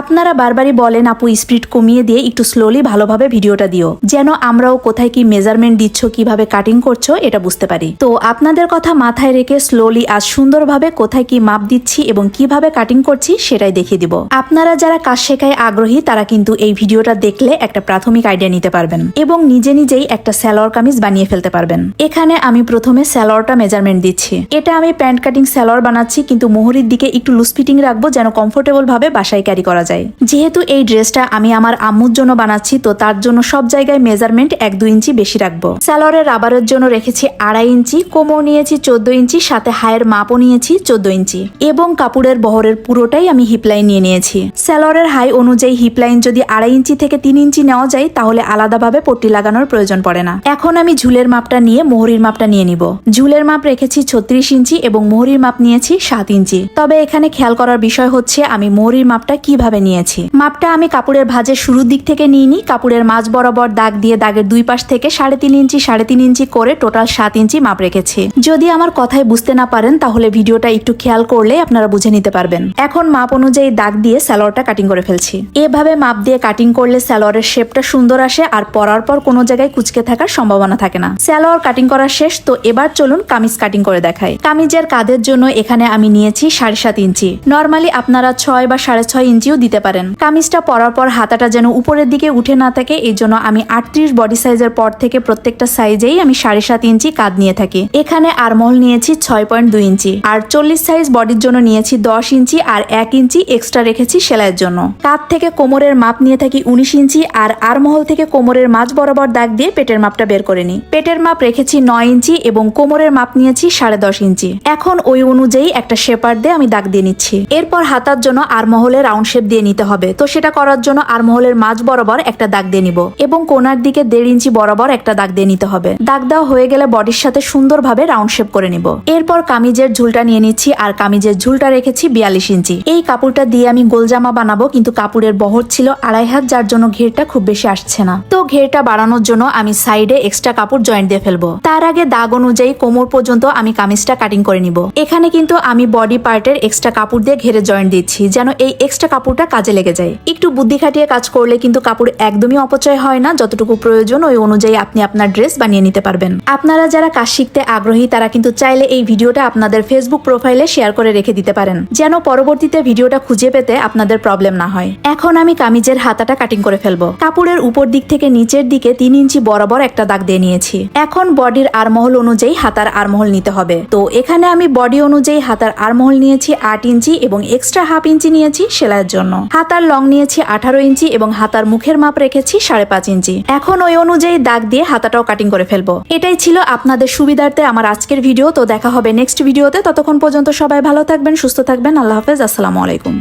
আপনারা বারবারই বলেন, আপু, স্পিড কমিয়ে দিয়ে একটু স্লোলি ভালোভাবে ভিডিওটা দিও। যেন আমরাও কোথায় কি মেজারমেন্ট দিচ্ছ, কীভাবে কাটিং করছ, এটা বুঝতে পারি। তো আপনাদের কথা মাথায় রেখে স্লোলি আর সুন্দরভাবে কোথায় কি মাপ দিচ্ছি এবং কীভাবে কাটিং করছি, সেটাই দেখিয়ে দিব। আপনারা যারা কাজ শেখায় আগ্রহী, তারা কিন্তু এই ভিডিওটা দেখলে একটা প্রাথমিক আইডিয়া নিতে পারবেন এবং নিজে নিজেই একটা স্যালোয়ার কামিজ বানিয়ে ফেলতে পারবেন। এখানে আমি প্রথমে স্যালোয়ারটা মেজারমেন্ট দিচ্ছি। এটা আমি প্যান্ট কাটিং স্যালোয়ার বানাচ্ছি, কিন্তু মোহরির দিকে একটু লুজ ফিটিং রাখব, যেন কমফোর্টেবল ভাবে বাসায় ক্যারি করা যায়। যেহেতু এই ড্রেসটা আমি আমার আম্মুর জন্য বানাচ্ছি, তো তার জন্য সব জায়গায় মেজারমেন্ট এক দুই ইঞ্চি বেশি রাখব। স্যালোয়ারের রাবারের জন্য রেখেছি আড়াই ইঞ্চি, কোমর নিয়েছি চোদ্দ ইঞ্চি, সাথে হায়ের মাপও নিয়েছি চোদ্দ ইঞ্চি। এবং কাপড়ের বহরের পুরোটাই আমি হিপলাইন নিয়ে নিয়েছি। স্যালোয়ারের হাই অনুযায়ী হিপলাইন যদি আড়াই ইঞ্চি থেকে তিন ইঞ্চি নেওয়া যায়, তাহলে আলাদাভাবে পট্টি লাগানোর প্রয়োজন পড়ে না। এখন আমি ঝুলের মাপটা নিয়ে মোহরির মাপটা নিয়ে নিব। ঝুলের মাপ রেখেছি ছত্রিশ ইঞ্চি এবং মোহরির মাপ নিয়েছি সাত ইঞ্চি। তবে এখানে খেয়াল করার বিষয় হচ্ছে, আমি মোহরির মাপটা কীভাবে নিয়েছি। মাপটা আমি কাপড়ের ভাঁজের শুরুর দিক থেকে নিইনি, কাপড়ের মাঝ বরাবর দাগ দিয়ে দাগের দুই পাশ থেকে সাড়ে তিন ইঞ্চি, সাড়ে তিন ইঞ্চি করে টোটাল সাত ইঞ্চি মাপ রেখেছি। যদি আমার কথায় বুঝতে না পারেন, তাহলে ভিডিওটা একটু খেয়াল করলে আপনারা বুঝে নিতে পারবেন। এখন মাপ অনুযায়ী দাগ দিয়ে স্যালোয়ারটা কাটিং করে ফেলছি। এভাবে মাপ দিয়ে কাটিং করলে স্যালোয়ারের শেপটা সুন্দর আসে আর পরার পর কোনো জায়গায় কুচকে থাকার সম্ভাবনা থাকে না। স্যালোয়ার কাটিং করা শেষ, তো এবার চলুন কামিজ কাটিং করে দেখাই। কামিজের কাদের জন্য এখানে আমি নিয়েছি সাড়ে সাত ইঞ্চি। নর্মালি আপনারা ছয় বা সাড়ে ছয় ইঞ্চিও দিতে পারেন। কামিজটা পরার পর হাতাটা যেন উপরের দিকে উঠে না থাকে এই জন্য আমি আটত্রিশ বডি সাইজের পর থেকে প্রত্যেকটা সাইজেই আমি সাড়ে সাত ইঞ্চি কাঁধ নিয়ে থাকি। এখানে আরমহল নিয়েছি ছয় পয়েন্ট দুই ইঞ্চি, আর চল্লিশ সাইজ বডির জন্য নিয়েছি দশ ইঞ্চি আর এক ইঞ্চি এক্সট্রা রেখেছি সেলাইয়ের জন্য। কাঁধ থেকে কোমরের মাপ নিয়ে থাকি উনিশ ইঞ্চি, আর আরমহল থেকে কোমরের মাঝ বরাবর দাগ দিয়ে পেটের মাপটা বের করে নিই। পেটের মাপ রেখেছি নয় ইঞ্চি এবং কোমরের মাপ নিয়েছি সাড়ে দশ ইঞ্চি। এখন ওই অনুযায়ী একটা শেপার দিয়ে আমি দাগ দিয়ে নিচ্ছি। এরপর হাতার জন্য আরমহলে রাউন্ড শেপ দিয়ে নিতে হবে। তো সেটা করার জন্য আরমহলের মাঝ বরাবর একটা দাগ দিয়ে নিব এবং কোনার দিকে দেড় ইঞ্চি বরাবর একটা দাগ দিয়ে নিতে হবে। দাগ দেওয়া হয়ে গেলে বডির সাথে সুন্দরভাবে রাউন্ড শেপ করে নিব। এরপর কামিজের ঝুলটা নিয়ে নিচ্ছি আর কামিজের ঝুলটা রেখেছি বিয়াল্লিশ ইঞ্চি। এই কাপড়টা দিয়ে আমি গোলজামা বানাবো, কিন্তু কাপড়ের বহর ছিল আড়াই হাত, যার জন্য ঘেরটা খুব বেশি আসছে না। তো ঘেরটা বাড়ানোর জন্য আমি সাইডে এক্সট্রা কাপড় জয়েন্ট দিয়ে ফেলব। তার আগে দাগ অনুযায়ী কোমর পর্যন্ত আমি কামিজটা কাটিং করে নিব। এখানে কিন্তু আমি বডি পার্টের এক্সট্রা কাপড় দিয়ে ঘেরে জয়েন্ট দিচ্ছি, যেন এই এক্সট্রা কাপড়টা কাজে লেগে যায়। একটু বুদ্ধি খাটিয়ে কাজ করলে কিন্তু কাপড় একদমই অপচয় হয় না, যতটুকু প্রয়োজন ওই অনুযায়ী আপনি আপনার ড্রেস বানিয়ে নিতে পারবেন। আপনারা যারা কাজ শিখতে আগ্রহী, তারা কিন্তু চাইলে এই ভিডিওটা আপনাদের ফেসবুক প্রোফাইলে শেয়ার করে রেখে দিতে পারেন, যেন পরবর্তীতে ভিডিওটা খুঁজে পেতে আপনাদের প্রবলেম না হয়। এখন আমি কামিজের হাতাটা কাটিং করে ফেলব। কাপড়ের উপর দিক থেকে নিচের দিকে তিন ইঞ্চি বরাবর একটা দাগ দিয়ে নিয়েছি। এখন বডির আরমহল অনুযায়ী হাতার আরমহল নিতে হবে। তো এখানে আমি বডি অনুযায়ী হাতার আরমহল নিয়েছি আট ইঞ্চি এবং এক্সট্রা হাফ ইঞ্চি নিয়েছি সেলাইয়ের জন্য। হাতার লং নিয়েছি আঠারো ইঞ্চি এবং হাতার মুখের মাপ রেখেছি সাড়ে পাঁচ ইঞ্চি। এখন ওই অনুযায়ী দাগ দিয়ে হাতাটাও কাটিং করে ফেলব। এটাই ছিল আপনাদের সুবিধার্থে আমার আজকের ভিডিও তো দেখা হবে নেক্সট ভিডিওতে ততক্ষণ পর্যন্ত সবাই ভালো থাকবেন, সুস্থ থাকবেন। আল্লাহ হাফেজ, আসসালামু আলাইকুম।